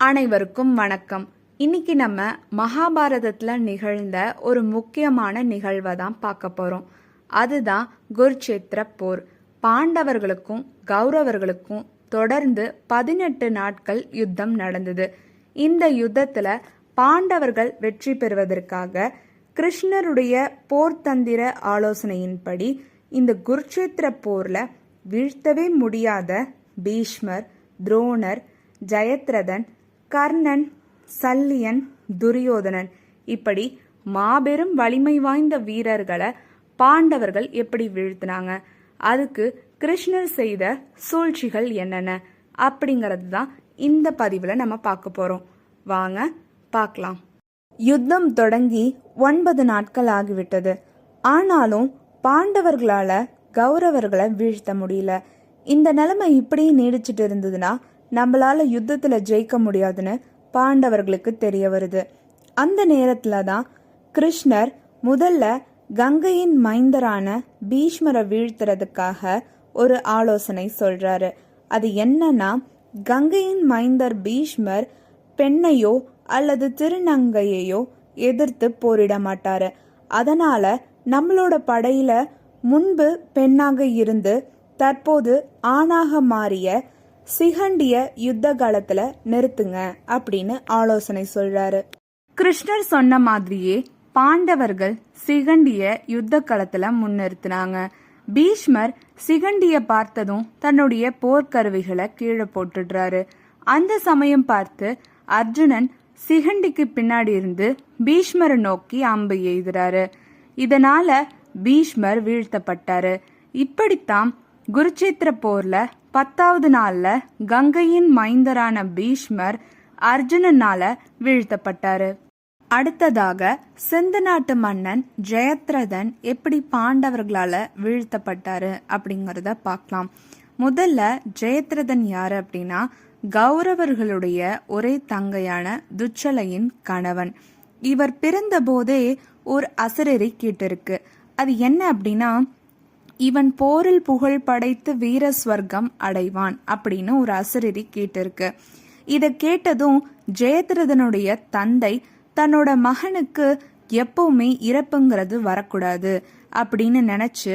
அனைவருக்கும் வணக்கம். இன்னைக்கு நம்ம மகாபாரதத்துல நிகழ்ந்த ஒரு முக்கியமான நிகழ்வை தான் பார்க்க போறோம். அதுதான் குருச்சேத்திர போர். பாண்டவர்களுக்கும் கௌரவர்களுக்கும் தொடர்ந்து பதினெட்டு நாட்கள் யுத்தம் நடந்தது. இந்த யுத்தத்துல பாண்டவர்கள் வெற்றி பெறுவதற்காக கிருஷ்ணருடைய போர்த்தந்திர ஆலோசனையின்படி இந்த குருட்சேத்திர போர்ல வீழ்த்தவே முடியாத பீஷ்மர் துரோணர் ஜெயத்ரதன் கர்ணன் சல்லியன் துரியோதனன். இப்படி மாபெரும் வலிமை வாய்ந்த வீரர்களை பாண்டவர்கள் எப்படி வீழ்த்தினாங்க? அதுக்கு கிருஷ்ணர் செய்த சூழ்ச்சிகள் என்னென்ன? அப்படிங்கிறது தான் இந்த பதிவில் நம்ம பார்க்க போகிறோம் வாங்க பார்க்கலாம். யுத்தம் தொடங்கி ஒன்பது நாட்கள் ஆகிவிட்டது. ஆனாலும் பாண்டவர்களால் கௌரவர்களை வீழ்த்த முடியல. இந்த நிலைமை இப்படி நீடிச்சிட்டு இருந்ததுன்னா நம்மளால யுத்தத்துல ஜெயிக்க முடியாதுன்னு பாண்டவர்களுக்கு தெரிய வருது. அந்த நேரத்துல தான் கிருஷ்ணர் முதல்ல கங்கையின் மைந்தரான பீஷ்மரை வீழ்த்துறதுக்காக ஒரு ஆலோசனை சொல்றாரு. அது என்னன்னா கங்கையின் மைந்தர் பீஷ்மர் பெண்ணையோ அல்லது திருநங்கையையோ எதிர்த்து போரிட மாட்டாரு. அதனால நம்மளோட படையில முன்பு பெண்ணாக இருந்து தற்போது ஆணாக மாறிய சிகண்டிய யுத்த காலத்துல நிறுத்துங்க அப்படின்னு ஆலோசனை சொல்றாரு. கிருஷ்ணர் சொன்ன மாதிரியே பாண்டவர்கள் சிகண்டிய யுத்த களத்துல முன்னிறுத்தினாங்க. பீஷ்மர் சிகண்டிய பார்த்ததும் தன்னுடைய போர்க்கருவிகளை கீழே போட்டுடுறாரு. அந்த சமயம் பார்த்து அர்ஜுனன் சிகண்டிக்கு பின்னாடி இருந்து பீஷ்மரை நோக்கி அம்பு எய்துறாரு. இதனால பீஷ்மர் வீழ்த்தப்பட்டாரு. இப்படித்தான் குருச்சேத்திர போர்ல பத்தாவது நாள்ல கங்கையின் மைந்தரான பீஷ்மர் அர்ஜுனனால வீழ்த்தப்பட்டாரு. அடுத்ததாக சிந்து நாட்டு மன்னன் ஜெயத்ரதன் எப்படி பாண்டவர்களால வீழ்த்தப்பட்டாரு அப்படிங்கறத பார்க்கலாம். முதல்ல ஜெயத்ரதன் யாரு அப்படின்னா கௌரவர்களுடைய ஒரே தங்கையான துச்சலையின் கணவன். இவர் பிறந்த போதே ஒரு அசரறி கேட்டிருக்கு. அது என்ன அப்படின்னா இவன் போரில் புகழ் படைத்து வீர ஸ்வர்க்கம் அடைவான் அப்படின்னு ஒரு அசரறி கேட்டிருக்கு. இதை கேட்டதும் ஜெயத்ரதனுடைய தந்தை தன்னோட மகனுக்கு எப்பவுமே இறப்புங்கிறது வரக்கூடாது அப்படின்னு நினைச்சு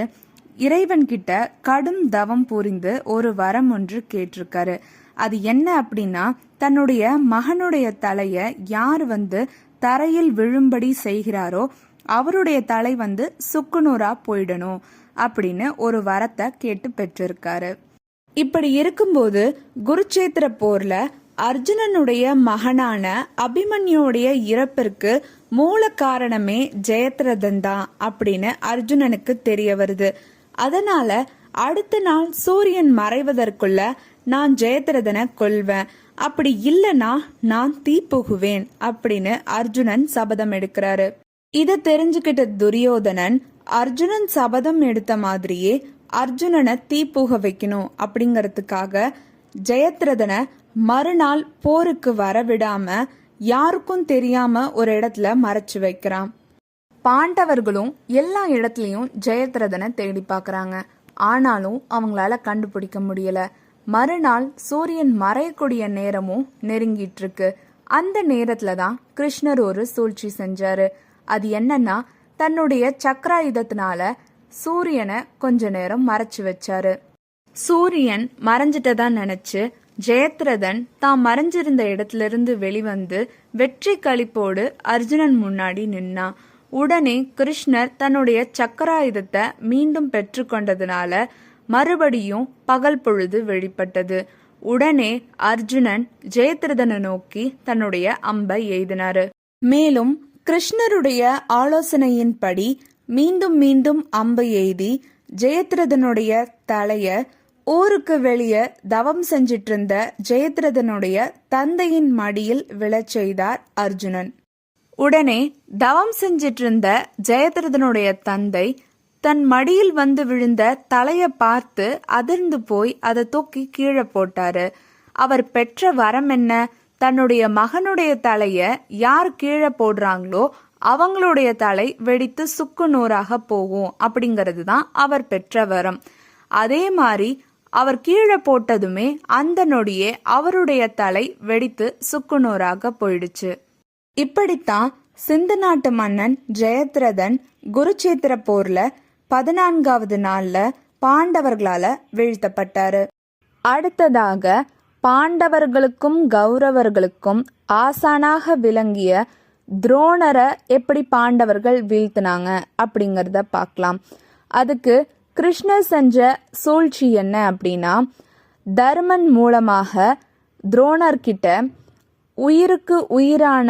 இறைவன் கிட்ட கடும் தவம் புரிந்து ஒரு வரம் ஒன்று கேட்டிருக்காரு. அது என்ன அப்படின்னா தன்னுடைய மகனுடைய தலைய யார் வந்து தரையில் விழும்படி செய்கிறாரோ அவருடைய தலை வந்து சுக்குநூறா போயிடணும். அப்படின்னு ஒரு வரத்தை கேட்டு பெற்றிருக்காரு. இப்படி இருக்கும்போது குருச்சேத்திர போர்ல அர்ஜுனனுடைய மகனான அபிமன்யுடைய இறப்பிற்கு மூல காரணமே ஜெயத்ரதன் தான் அப்படின்னு அர்ஜுனனுக்கு தெரிய வருது. அதனால அடுத்த நாள் சூரியன் மறைவதற்குள்ள நான் ஜெயத்ரதனை கொல்வேன். அப்படி இல்லனா நான் தீப்புகுவேன் அப்படின்னு அர்ஜுனன் சபதம் எடுக்கிறாரு. இத தெரிஞ்சுக்கிட்ட துரியோதனன் அர்ஜுனன் சபதம் எடுத்த மாதிரியே அர்ஜுனனை தீப்புக வைக்கணும் அப்படிங்கறதுக்காக ஜெயத்ரதனை மறுநாள் போருக்கு வரவிடாம யாருக்கும் தெரியாம ஒரு இடத்துல மறைச்சு வைக்கிறான். பாண்டவர்களும் எல்லா இடத்துலயும் ஜெயத்ரதனை தேடி பார்க்குறாங்க ஆனாலும் அவங்களால கண்டுபிடிக்க முடியல. மறுநாள் சூரியன் மறையக்கூடிய நேரமும் நெருங்கிட்டு இருக்கு. அந்த நேரத்துல தான் கிருஷ்ணர் ஒரு சூழ்ச்சி செஞ்சாரு. அது என்னன்னா தன்னுடைய சக்கராயுதத்தினால சூரியனை கொஞ்ச நேரம் மறைச்சு வச்சாரு. சூரியன் மறைஞ்சிட்டதா நினைச்சு ஜெயத்ரதன் தான் மறைஞ்சிருந்த இடத்துல இருந்து வெளிவந்து வெற்றி கழிப்போடு அர்ஜுனன் முன்னாடி நின்னான் உடனே கிருஷ்ணர் தன்னுடைய சக்கராயுதத்தை மீண்டும் பெற்றுக்கொண்டதுனால மறுபடியும் பகல் பொழுது வெளிப்பட்டது. உடனே அர்ஜுனன் ஜெயத்ரதனை நோக்கி தன்னுடைய அம்பை எய்தினாரு. மேலும் கிருஷ்ணருடைய ஆலோசனையின்படி மீண்டும் மீண்டும் அம்பு எய்தி ஜெயத்ரதனுடைய தலைய ஊருக்கு வெளியே தவம் செஞ்சிட்டு இருந்த ஜெயத்ரதனுடைய தந்தையின் மடியில் விழச் செய்தார் அர்ஜுனன். உடனே தவம் செஞ்சிட்டு இருந்த ஜெயத்ரதனுடைய தந்தை தன் மடியில் வந்து விழுந்த தலைய பார்த்து அதிர்ந்து போய் அதை தூக்கி கீழே போட்டாரு. அவர் பெற்ற வரம் என்ன? தன்னுடைய மகனுடைய தலைய யார் கீழே போடுறாங்களோ அவங்களுடைய தலை வெடித்து சுக்கு நூறாக போகும் அப்படிங்கிறது தான் அவர் பெற்ற வரம். அதே மாதிரி அவர் கீழே போட்டதுமே அந்த நொடியே அவருடைய தலை வெடித்து சுக்கு நூறாக போயிடுச்சு. இப்படித்தான் சிந்து நாட்டு மன்னன் ஜெயத்ரதன் குருச்சேத்திர போர்ல பதினான்காவது நாள்ல பாண்டவர்களால வீழ்த்தப்பட்டாரு. அடுத்ததாக பாண்டவர்களுக்கும் கௌரவர்களுக்கும் ஆசானாக விளங்கிய துரோணரை எப்படி பாண்டவர்கள் வீழ்த்தினாங்க அப்படிங்கிறத பார்க்கலாம். அதுக்கு கிருஷ்ணர் செஞ்ச சூழ்ச்சி என்ன அப்படின்னா தர்மன் மூலமாக துரோணர்கிட்ட உயிருக்கு உயிரான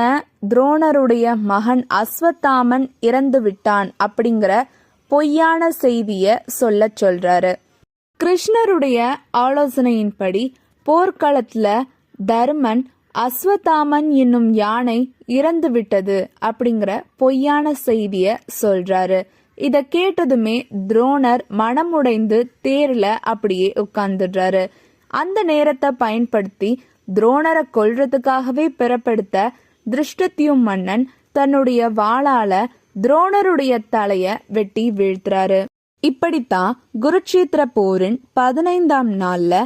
துரோணருடைய மகன் அஸ்வத்தாமன் இறந்து விட்டான் அப்படிங்கிற பொய்யான செய்திய சொல்ல சொல்றாரு. கிருஷ்ணருடைய ஆலோசனையின்படி போர்க்களத்துல தர்மன் அஸ்வதாமன் என்னும் யானை இறந்து விட்டது அப்படிங்கிற பொய்யான செய்திய சொல்றாரு. இத கேட்டதுமே துரோணர் மனமுடைந்து தேர்ல அப்படியே உட்கார்ந்துடுறாரு. அந்த நேரத்தை பயன்படுத்தி துரோணரை கொல்றதுக்காகவே பிறப்பெடுத்த திருஷ்டத்தியும் மன்னன் தன்னுடைய வாளால துரோணருடைய தலைய வெட்டி வீழ்த்துறாரு. இப்படித்தான் குருட்சேத்திர போரின் பதினைந்தாம் நாள்ல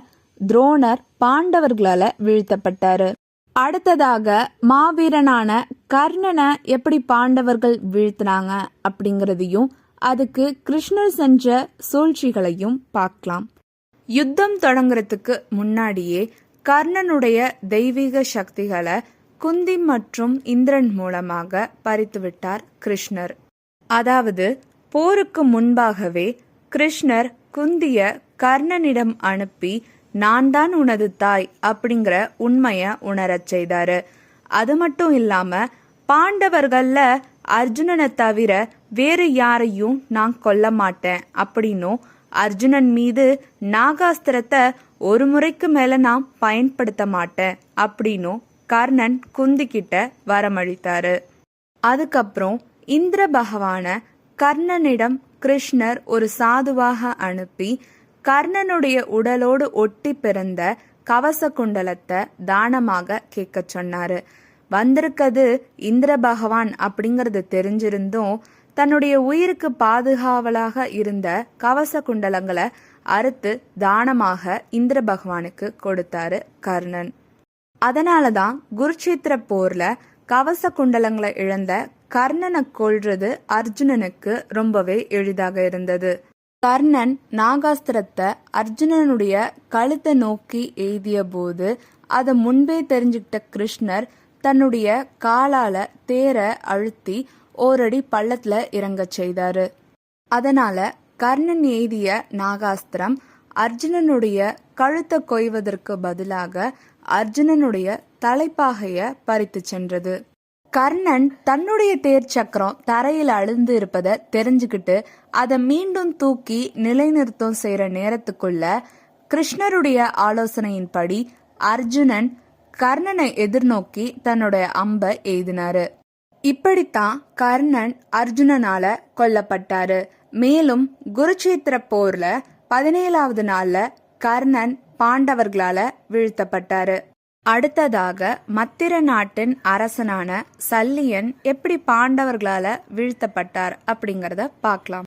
துரோணர் பாண்டவர்களால வீழ்த்தப்பட்டாரு. அடுத்ததாக மாவீரனான கர்ணனை எப்படி பாண்டவர்கள் வீழ்த்தினாங்க அப்படிங்கிறதையும் அதுக்கு கிருஷ்ணர் செஞ்ச சூழ்ச்சிகளையும் பார்க்கலாம். யுத்தம் தொடங்குறதுக்கு முன்னாடியே கர்ணனுடைய தெய்வீக சக்திகளை குந்தி மற்றும் இந்திரன் மூலமாக பறித்து விட்டார் கிருஷ்ணர். அதாவது போருக்கு முன்பாகவே கிருஷ்ணர் குந்திய கர்ணனிடம் அனுப்பி நான் தான் உனது தாய் அப்படிங்கிற உண்மைய உணரச் செய்தாரு. அது மட்டும் இல்லாம பாண்டவர்கள்ல அர்ஜுனனை தவிர வேறு யாரையும் நான் கொல்ல மாட்டேன் அப்படின்னும் அர்ஜுனன் மீது நாகாஸ்திரத்தை ஒரு முறைக்கு மேல நான் பயன்படுத்த மாட்டேன் அப்படின்னும் கர்ணன் குந்திக்கிட்ட வரமளித்தாரு. அதுக்கப்புறம் இந்திர பகவான கர்ணனிடம் கிருஷ்ணர் ஒரு சாதுவாக அனுப்பி கர்ணனுடைய உடலோடு ஒட்டி பிறந்த கவச குண்டலத்தை தானமாக கேட்க சொன்னாரு. வந்திருக்கிறது இந்திர பகவான் அப்படிங்கறது தெரிஞ்சிருந்தும் தன்னுடைய உயிருக்கு பாதுகாவலாக இருந்த கவச குண்டலங்களை அறுத்து தானமாக இந்திர பகவானுக்கு கொடுத்தாரு கர்ணன். அதனால தான் குருட்சேத்திர போர்ல கவச குண்டலங்களை இழந்த கர்ணனை கொள்றது அர்ஜுனனுக்கு ரொம்பவே எளிதாக இருந்தது. கர்ணன் நாகாஸ்திரத்தை அர்ஜுனனுடைய கழுத்தை நோக்கி எய்திய போது அதை முன்பே தெரிஞ்சுக்கிட்ட கிருஷ்ணர் தன்னுடைய காலால தேர அழுத்தி ஓரடி பள்ளத்துல இறங்க செய்தாரு. அதனால கர்ணன் எய்திய நாகாஸ்திரம் அர்ஜுனனுடைய கழுத்தை கொய்வதற்கு பதிலாக அர்ஜுனனுடைய தலைப்பாகைய பறித்து சென்றது. கர்ணன் தன்னுடைய தேர் சக்கரம் தரையில் அழுந்து இருப்பதை தெரிஞ்சுக்கிட்டு அதை மீண்டும் தூக்கி நிலைநிறுத்தம் செய்யற நேரத்துக்குள்ள கிருஷ்ணருடைய ஆலோசனையின்படி அர்ஜுனன் கர்ணனை எதிர்நோக்கி தன்னுடைய அம்பை எய்தினாரு. இப்படித்தான் கர்ணன் அர்ஜுனனால கொல்லப்பட்டாரு. மேலும் குருச்சேத்திர போர்ல பதினேழாவது நாள்ல கர்ணன் பாண்டவர்களால வீழ்த்தப்பட்டாரு. அடுத்ததாக மத்திர நாட்டின் அரசனான சல்லியன் எப்படி பாண்டவர்களால வீழ்த்தப்பட்டார் அப்படிங்கறத பார்க்கலாம்.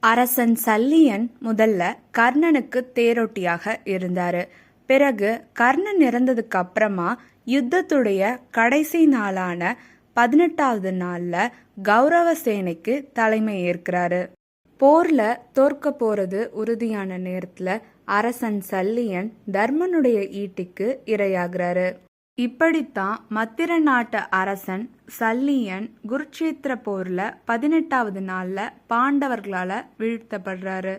அரசன் சல்லியன் முதல்ல கர்ணனுக்கு தேரோட்டியாக இருந்தாரு. பிறகு கர்ணன் இறந்ததுக்கு அப்புறமா யுத்தத்துடைய கடைசி நாளான பதினெட்டாவது நாள்ல கௌரவ சேனைக்கு தலைமை ஏற்கிறாரு. போர்ல தோற்க போறது உறுதியான நேரத்துல அரசன் சல்லியன் தர்மனுடைய ஈட்டிக்கு இரையாகிறாரு. இப்படித்தான் மத்திர நாட்டு அரசன் சல்லியன் குருட்சேத்திர போர்ல பதினெட்டாவது நாள்ல பாண்டவர்களால வீழ்த்தப்படுறாரு.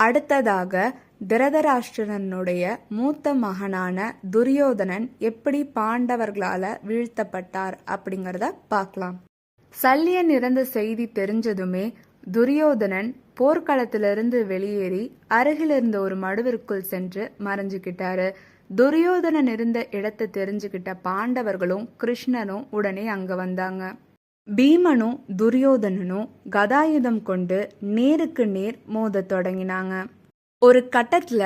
அடுத்ததாக திரதராஷ்டிரனுடைய மூத்த மகனான துரியோதனன் எப்படி பாண்டவர்களால வீழ்த்தப்பட்டார் அப்படிங்கறத பார்க்கலாம். சல்லியன் இறந்த செய்தி தெரிஞ்சதுமே துரியோதனன் போர்க்களத்திலிருந்து வெளியேறி அருகில் இருந்த ஒரு மடுவிற்குள் சென்று மறைஞ்சுக்கிட்டாரு துரியோதனன் இருந்த இடத்தை தெரிஞ்சுக்கிட்ட பாண்டவர்களும் கிருஷ்ணனும் உடனே அங்க வந்தாங்க. பீமனும் துரியோதனனும் கதாயுதம் கொண்டு நேருக்கு நேர் மோத தொடங்கினாங்க. ஒரு கட்டத்துல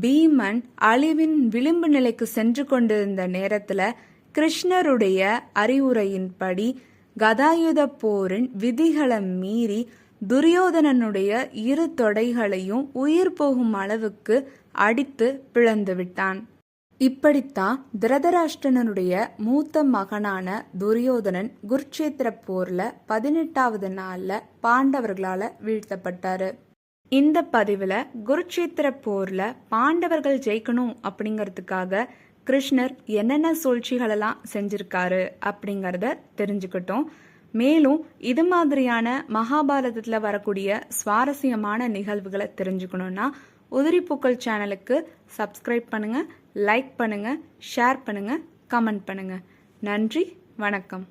பீமன் அழிவின் விளிம்பு நிலைக்கு சென்று கொண்டிருந்த நேரத்துல கிருஷ்ணருடைய அறிவுரையின்படி கதாயுத போரின் விதிகளை மீறி துரியோதனனுடைய இரு தொடைகளையும் உயிர் போகும் அளவுக்கு அடித்து பிளந்து விட்டான். இப்படித்தான் திரதராஷ்டிரனுடைய மூத்த மகனான துரியோதனன் குருட்சேத்திர போர்ல பதினெட்டாவது நாள்ல பாண்டவர்களால வீழ்த்தப்பட்டாரு. இந்த பதிவுல குருட்சேத்திர போர்ல பாண்டவர்கள் ஜெயிக்கணும் அப்படிங்கறதுக்காக கிருஷ்ணர் என்னென்ன சூழ்ச்சிகளெல்லாம் செஞ்சிருக்காரு அப்படிங்கறத தெரிஞ்சுக்கிட்டோம். மேலும் இது மாதிரியான மகாபாரதத்தில் வரக்கூடிய சுவாரஸ்யமான நிகழ்வுகளை தெரிஞ்சுக்கணுன்னா உதிரிப்பூக்கள் சேனலுக்கு சப்ஸ்கிரைப் பண்ணுங்கள் லைக் பண்ணுங்கள் ஷேர் பண்ணுங்கள் கமெண்ட் பண்ணுங்கள் நன்றி வணக்கம்.